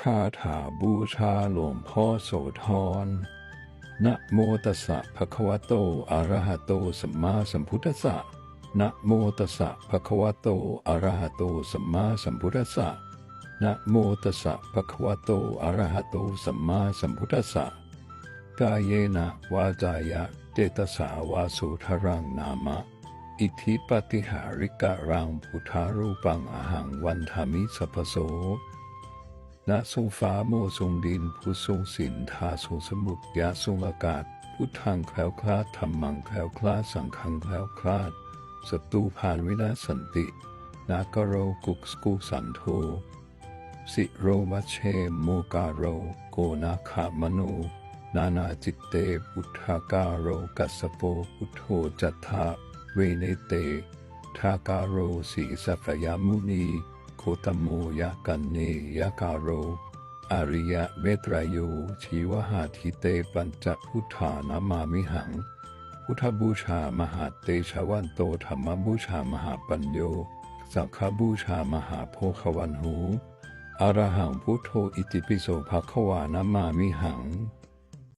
คาถาบูชาหลวงพ่อโสธร นะโมตัสสะภะคะวะโต อะระหะโต สัมมาสัมพุทธัสสะ นะโมตัสสะภะคะวะโต อะระหะโต สัมมาสัมพุทธัสสะ นะโมตัสสะภะคะวะโต อะระหะโต สัมมาสัมพุทธัสสะ กายเยนะวาจายะ เจตสาวาสุทรังนามะ อิทธิปฏิหาริกะรังพุทธารูปังอาหังวันธามิสัพพโส ณทรงฟ้าโมทรงดินผู้ทรงศีลทาทรงสมุทยาทรงอากาศ พุทธังแคล้วคลาดธรรมังแคล้วคลาดสังฆังแคล้วคลาดศัตรูผ่านวินาสันติ นากโรกุกสกุสันโทสิโรมัเชโมกาโร โกนาคามโน นานาจิตเตพุทธากาโรกัสโปพุทโธจัตถาเวเนเต ทากาโรสีสัพพยามุนี โคตโมยะกันเนยะกาโร อริยะเมตรายโยชีวหาทิเตปัญจพุทธานามามิหัง พุทธบูชามหาเตชะวันโตธรรมบูชามหาปัญโยสังฆบูชามหาโพควันหูอรหังพุทโธอิติปิโสภะควานามามิหัง